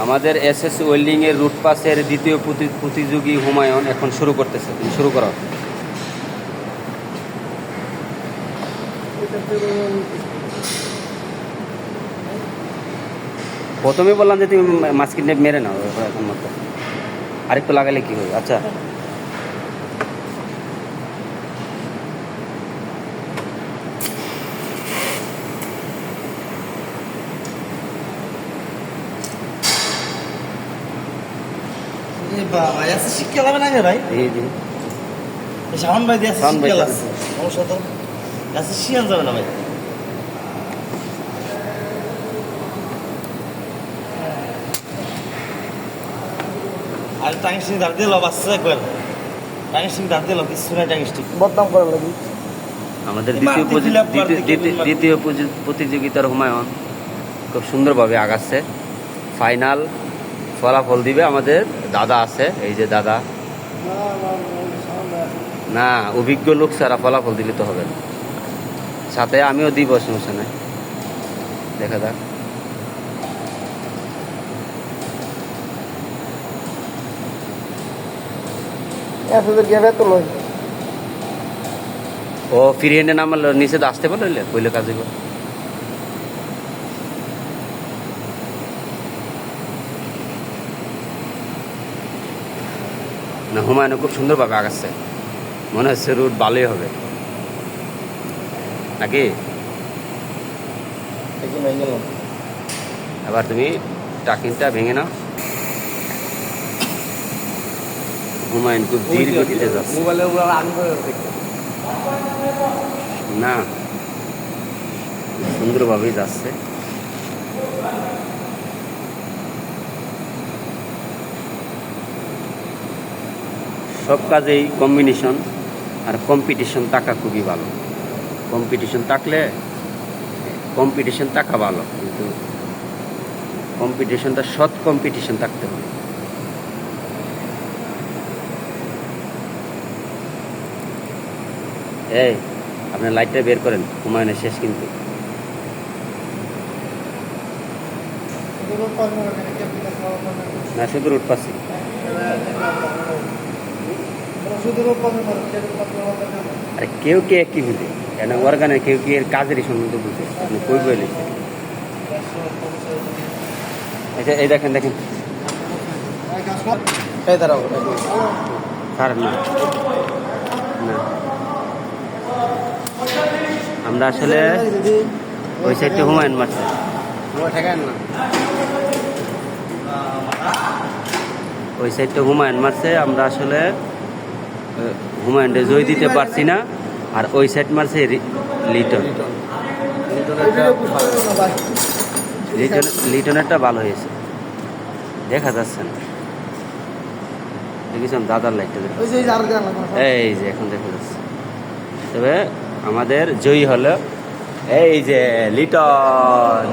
আমাদের S S ওয়েল্ডিংয়ের root পাসের দ্বিতীয় প্রতি- প্রতিযোগী হুমায়ুন এখন শুরু করতেছে। শুরু করো। প্রথমে বললাম যে তুমি মাছ কিনে মেরে নাও, এখন মতো আরেকটু লাগালে কি হবে? আচ্ছা। বাবা এত শিক্ষা লাগবে না ভাই। এই যে শাওন ভাই দিয়ে শিক্ষা লাগছে সমস্যা তো। এত শিয়াল যাবে না ভাই। আর টাঙ্গিস্টিক ধার দিয়ে লব আসছে একবার টাঙ্গিস্টিক ধার দিয়ে লব কিছু নাই টাঙ্গিস্টিক বদনাম করার লাগি আমাদের দ্বিতীয় দ্বিতীয়- প্রতিযোগিতার হুমায়ুন খুব সুন্দরভাবে আগাচ্ছে। ফাইনাল ফলাফল দিবে আমাদের দাদা আছে এই যে দাদা। না অভিজ্ঞ লোক ছাড়া ফলাফল দিলে তো হবে না। সাথে আমিও দিব সমস্যা নাই দেখা যাক। ও ফিরে এনে নামার নিচে আসতে পারলে কইলে কাজে কর না হুমায়ুন খুব সুন্দরভাবে আগাচ্ছে মনে হচ্ছে রুট ভালোই হবে। নাকি? এবার তুমি টাকিনটা ভেঙে নাও। হুমায়ুন খুব ধীর গতিতে যাচ্ছে। না। সুন্দরভাবেই যাচ্ছে। সব কাজেই কম্বিনেশন আর কম্পিটিশন থাকা খুবই ভালো। কম্পিটিশন থাকলে কম্পিটিশন থাকা ভালো কিন্তু কম্পিটিশনটা সৎ কম্পিটিশন থাকতে হবে। এই আপনার লাইটটা বের করেন হুমায়ুনের শেষ কিন্তু। না শুধু রুট পাচ্ছি আরে কেউ কে কি বুঝে? কেন অর্গানে কেউ কি এর কাজেরই সম্বন্ধে বুঝে? আপনি কই বলে আচ্ছা এই দেখেন দেখেন। এই দাঁড়াও স্যার না। না। আমরা আসলে ওই সাইডটা হুমায়ুন মারছে ওই সাইডটা হুমায়ুন মারছে আমরা আসলে আহ, হুমায়ুনটা জয় দিতে পারছি না আর ওই সাইড মারছে লিটন। লিটন লিটনেরটা ভালো হয়েছে। দেখা যাচ্ছে না। দেখেছেন দাদার লাইটটা এই যে এখন দেখা যাচ্ছে। তবে আমাদের জয়ী হলো এই যে লিটন।